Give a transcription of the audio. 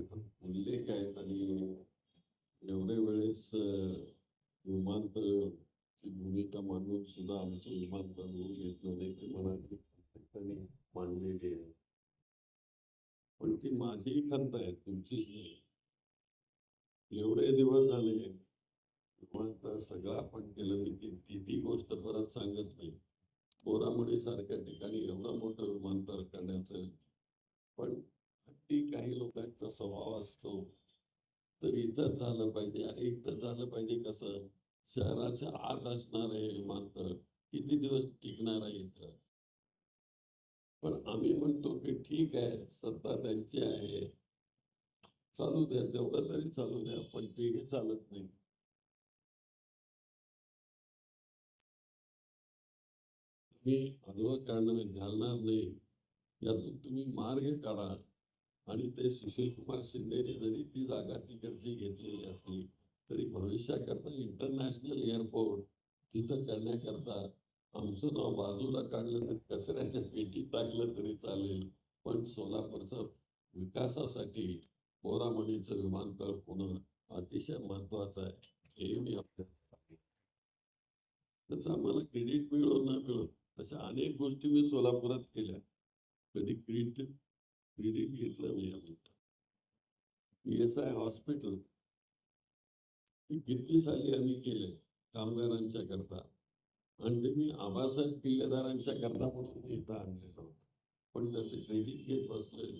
उल्लेख आहेत आणि एवढ्या वेळेस विमानतळ ची भूमिका मांडून सुद्धा आमचं विमानतळ होऊन घेतलं नाही ते मनातली प्रत्येकाने मांडलेली आहे. पण ती माझी खंत आहे तुमचीच नाही. एवढे दिवस झाले विमानतळ सगळं आपण केलं मी ती ती ती गोष्ट परत सांगत नाही. बोरामणी सारख्या ठिकाणी एवढं मोठं विमानतळ करण्याचं पण हट्टी काही लोकांचा स्वभाव असतो तर इतर झालं पाहिजे आणि इथं झालं पाहिजे कसं? शहराच्या आत असणार आहे मात्र किती दिवस टिकणार आहे इथं? पण आम्ही म्हणतो की ठीक आहे सत्ता त्यांची आहे. चालू द्या तेवढं तरी चालू द्या पण तेही चालत नाही. मी अनुभव काढणार घालणार नाही यातून तुम्ही मार्ग काढा. आणि ते सुशील कुमार शिंदेने जरी ती जागा तिकडची घेतलेली असली तरी भविष्याकरता इंटरनॅशनल एअरपोर्ट तिथं करण्याकरता आमचं नाव बाजूला काढलं तर कचऱ्याच्या पेटीत टाकलं तरी चालेल. पण सोलापूरचं विकासासाठी बोरामणीचं विमानतळ होणं अतिशय महत्वाचं आहे. हे मी आपल्याला त्याचं आम्हाला क्रेडिट मिळो न मिळो अशा अनेक गोष्टी मी सोलापुरात केल्या. कधी क्रेडिट क्रेडिट घेतलं नाही पी एस आय हॉस्पिटल किती साली आम्ही केले? कामगारांच्या करता. आणि ते मी आबासाहेब किल्लेदारांच्या करता म्हणून इथं आणलेलं होतं. पण त्याचे क्रेडिट घेत बसले